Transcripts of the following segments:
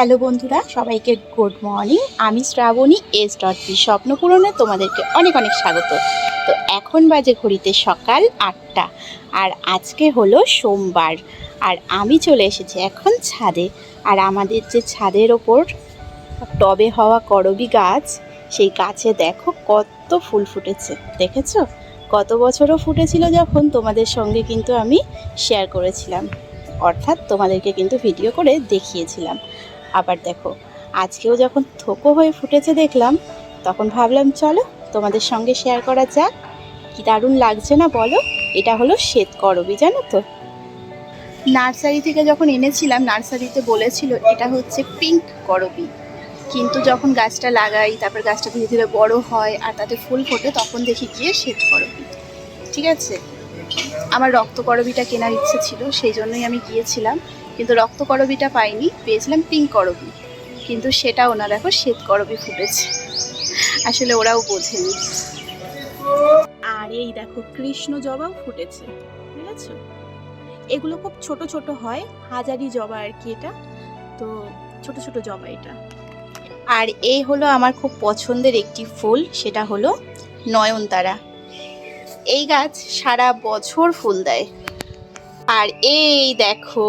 Hello বন্ধুরা, সবাইকে good morning. আমি শ্রাবণী এস ডট বি স্বপ্ন পূরণে তোমাদেরকে অনেক অনেক স্বাগত। তো এখন বাজে ঘড়িতে সকাল আটটা, আর আজকে হলো সোমবার। আর আমি চলে এসেছি এখন ছাদে, আর আমাদের যে ছাদের ওপর টবে হওয়া করবি গাছ, সেই গাছে দেখো কত ফুল ফুটেছে, দেখেছ? গত বছরও ফুটেছিল যখন তোমাদের সঙ্গে কিন্তু আমি শেয়ার করেছিলাম, অর্থাৎ তোমাদেরকে কিন্তু ভিডিও করে দেখিয়েছিলাম। আবার দেখো, আজকেও যখন থোকো হয়ে ফুটেছে দেখলাম, তখন ভাবলাম, চলো তোমাদের সঙ্গে শেয়ার করা যাক, কি দারুণ লাগছে না বলো? এটা হলো শ্বেত করবি, জানো তো? নার্সারি থেকে যখন এনেছিলাম নার্সারিতে বলেছিল, এটা হচ্ছে পিঙ্ক করবি। কিন্তু যখন গাছটা লাগাই, তারপর গাছটা ধীরে ধীরে বড় হয় আর তাতে ফুল ফোটে, তখন দেখি গিয়ে শ্বেত করবি। ঠিক আছে? আমার রক্ত করবিটা কেনার ইচ্ছে ছিল, সেই জন্যই আমি গিয়েছিলাম। কিন্তু রক্ত করবিটা পাইনি পেয়েছিলাম পিঙ্ক করবি। কিন্তু সেটা না দেখো শ্বেত করবি ফুটেছে। আসলে ওরাও বোঝেনি। আর এই দেখো কৃষ্ণ জবাও ফুটেছে বুঝেছ? এগুলো খুব ছোট ছোট হয় হাজারি জবা আর কি এটা? তো ছোট ছোট জবা এটা। আর এই হলো আমার খুব পছন্দের একটি ফুল সেটা হলো নয়নতারা। এই গাছ সারা বছর ফুল দেয়। আর এই দেখো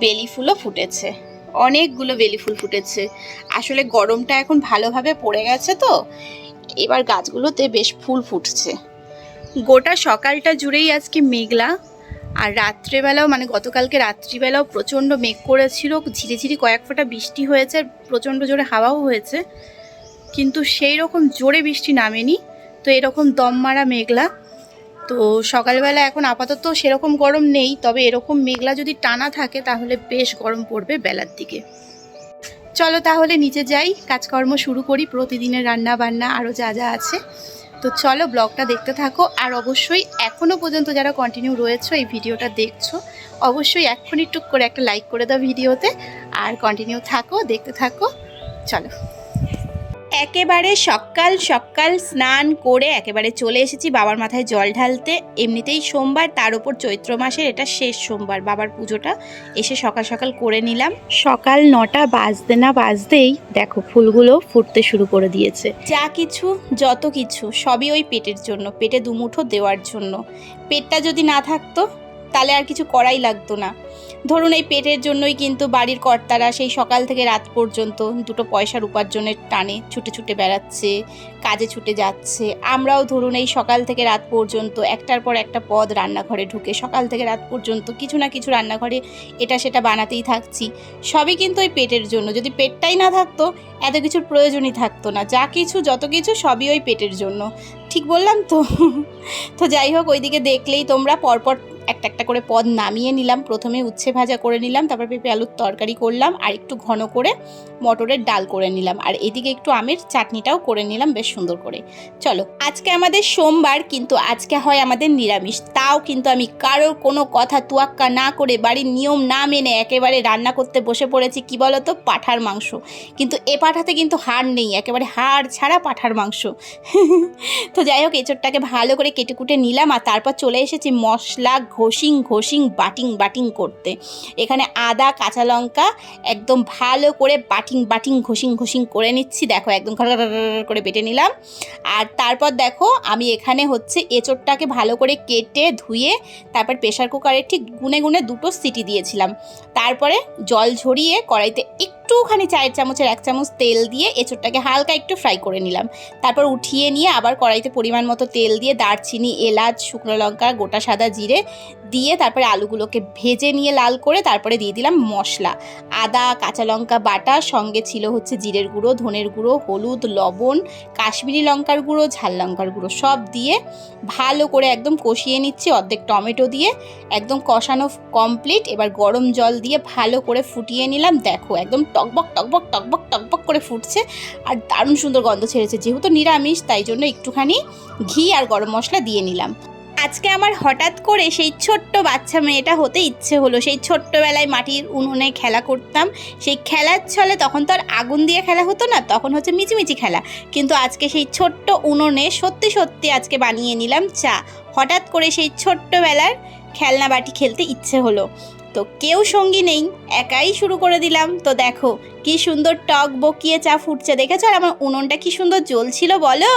বেলি ফুলও ফুটেছে। অনেকগুলো বেলি ফুল ফুটেছে। আসলে গরমটা এখন ভালোভাবে পড়ে গেছে তো। এবার গাছগুলোতে বেশ ফুল ফুটছে। গোটা সকালটা জুড়েই আজকে মেঘলা। আর রাত্রেবেলাও মানে গতকালকে রাত্রিবেলাও প্রচণ্ড মেঘ করেছিল। ঝিরিঝিরি কয়েক ফোঁটা বৃষ্টি হয়েছে আর প্রচণ্ড জোরে হাওয়াও হয়েছে। কিন্তু সেই রকম জোরে বৃষ্টি নামেনি। তো এরকম দম মারা মেঘলা। তো সকালবেলা এখন আপাতত সেরকম গরম নেই, তবে এরকম মেঘলা যদি টানা থাকে তাহলে বেশ গরম পড়বে বেলার দিকে। চলো তাহলে নিচে যাই, কাজকর্ম শুরু করি, প্রতিদিনের রান্না বান্না আরও যা যা আছে। তো চলো ব্লগটা দেখতে থাকো, আর অবশ্যই এখনও পর্যন্ত যারা কন্টিনিউ রয়েছো এই ভিডিওটা দেখছ, অবশ্যই এক্ষুনি টুক করে একটা লাইক করে দাও ভিডিওতে, আর কন্টিনিউ থাকো, দেখতে থাকো, চলো। একেবারে সকাল সকাল স্নান করে একেবারে চলে এসেছি বাবার মাথায় জল ঢালতে। এমনিতেই সোমবার, তার উপর চৈত্র মাসের এটা শেষ সোমবার বাবার পুজোটা। এসে সকাল সকাল করে নিলাম। সকাল নটা বাজতে না বাজতেই দেখো ফুলগুলো ফুটতে শুরু করে দিয়েছে। যা কিছু, যত কিছু, সবই ওই পেটের জন্য, পেটে দুমুঠো দেওয়ার জন্য। পেটটা যদি না থাকতো তাহলে আর কিছু করাই লাগতো না। ধরুন এই পেটের জন্যই কিন্তু বাড়ির কর্তারা সেই সকাল থেকে রাত পর্যন্ত দুটো পয়সার উপার্জনের টানে ছুটে ছুটে বেড়াচ্ছে, কাজে ছুটে যাচ্ছে। আমরাও ধরুন এই সকাল থেকে রাত পর্যন্ত একটার পর একটা পদ রান্নাঘরে ঢুকে সকাল থেকে রাত পর্যন্ত কিছু না কিছু রান্নাঘরে এটা সেটা বানাতেই থাকছি। সবই কিন্তু ওই পেটের জন্য। যদি পেটটাই না থাকতো, এত কিছুর প্রয়োজনই থাকতো না। যা কিছু, যত কিছু, সবই ওই পেটের জন্য। ঠিক বললাম তো? তো যাই হোক, ওইদিকে দেখলেই তোমরা পরপর একটা একটা করে পদ নামিয়ে নিলাম। প্রথমে উচ্ছে ভাজা করে নিলাম, তারপর পেঁপে আলুর তরকারি করলাম, আর একটু ঘন করে মটরের ডাল করে নিলাম। আর এদিকে একটু আমের চাটনিটাও করে নিলাম, বেশ সুন্দর করে। চলো, আজকে আমাদের সোমবার, কিন্তু আজকে হয় আমাদের নিরামিষ। তাও কিন্তু আমি কারোর কোনো কথা তুয়াক্কা না করে বাড়ির নিয়ম না মেনে একেবারে রান্না করতে বসে পড়েছি, কি বলতো? পাঠার মাংস। কিন্তু এ পাঠাতে কিন্তু হাড় নেই, একেবারে হাড় ছাড়া পাঠার মাংস। তো যাই হোক, এঁচড়টাকে ভালো করে কেটে কুটে নিলাম, আর তারপর চলে এসেছি মশলা ঘষিং ঘষিং, বাটিং বাটিং করতে। এখানে আদা, কাঁচা লঙ্কা একদম ভালো করে বাটিং বাটিং, ঘষিং ঘষিং করে নিচ্ছি। দেখো একদম করে বেটে নিলাম। আর তারপর দেখো আমি এখানে হচ্ছে এঁচড়টাকে ভালো করে কেটে ধুয়ে তারপর প্রেশার কুকারে ঠিক গুনে গুনে দুটো সিটি দিয়েছিলাম। তারপরে জল ঝরিয়ে কড়াইতে একটুখানি চায়ের চামচের এক চামচ তেল দিয়ে এঁচোড়টাকে হালকা একটু ফ্রাই করে নিলাম। তারপর উঠিয়ে নিয়ে আবার কড়াইতে পরিমাণ মতো তেল দিয়ে দারচিনি, এলাচ, শুকনো লঙ্কা, গোটা সাদা জিরে দিয়ে তারপরে আলুগুলোকে ভেজে নিয়ে লাল করে তারপরে দিয়ে দিলাম মশলা। আদা, কাঁচা লঙ্কা বাটা, সঙ্গে ছিল হচ্ছে জিরের গুঁড়ো, ধনের গুঁড়ো, হলুদ, লবণ, কাশ্মীরি লঙ্কার গুঁড়ো, ঝাল লঙ্কার গুঁড়ো সব দিয়ে ভালো করে একদম কষিয়ে নিচ্ছি অর্ধেক টমেটো দিয়ে। একদম কষানো কমপ্লিট এবার গরম জল দিয়ে ভালো করে ফুটিয়ে নিলাম। দেখো একদম টকবক টকবক টকবক টকবক করে ফুটছে। আর দারুণ সুন্দর গন্ধ ছেড়েছে। যেহেতু নিরামিষ, তাই জন্য একটুখানি ঘি আর গরম মশলা দিয়ে নিলাম। আজকে আমার হঠাৎ করে সেই ছোট্ট বাচ্চা মেয়েটা হতে ইচ্ছে হলো। সেই ছোট্টবেলায় মাটির উনুনে খেলা করতাম। সেই খেলার ছলে তখন তো আর আগুন দিয়ে খেলা হতো না, তখন হচ্ছে মিচিমিচি খেলা। কিন্তু আজকে সেই ছোট্ট উনুনে সত্যি সত্যি আজকে বানিয়ে নিলাম চা। হঠাৎ করে সেই ছোট্টবেলার খেলনা বাটি খেলতে ইচ্ছে হলো। তো কেউ সঙ্গী নেই, একাই শুরু করে দিলাম। তো দেখো, কি সুন্দর টক বকিয়ে চা ফুটছে, দেখেছ? আর আমার উনুনটা কি সুন্দর জ্বলছিল বলো?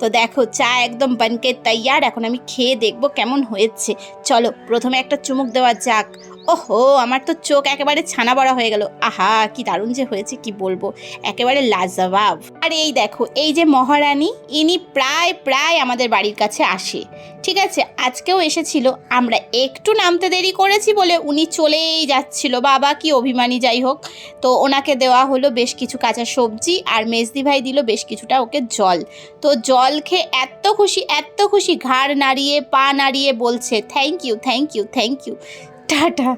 তো দেখো, চা একদম বানকে তৈয়ার, এখন আমি খেয়ে দেখব কেমন হয়েছে। চলো, প্রথমে একটা চুমুক দেওয়া যাক। ওহো, আমার তো চোখ একেবারে ছানা বড়া হয়ে গেল। আহা, কি দারুণ যে হয়েছে, কি বলব? একেবারে লাজবাব। আর এই দেখো, এই যে মহারানী, ইনি প্রায় প্রায় আমাদের বাড়ির কাছে আসে। ঠিক আছে, আজকেও এসেছিল, আমরা একটু নামতে দেরি করেছি বলে উনি চলেই যাচ্ছিল। বাবা, কি অভিমানী, যাই হোক। তো ওনাকে দেওয়া হলো বেশ কিছু কাঁচা সবজি, আর মেজদি ভাই দিল বেশ কিছুটা ওকে জল। তো জল খেয়ে এত খুশি এত খুশি, ঘাড় নাড়িয়ে, পা নাড়িয়ে বলছে thank you thank you thank you tata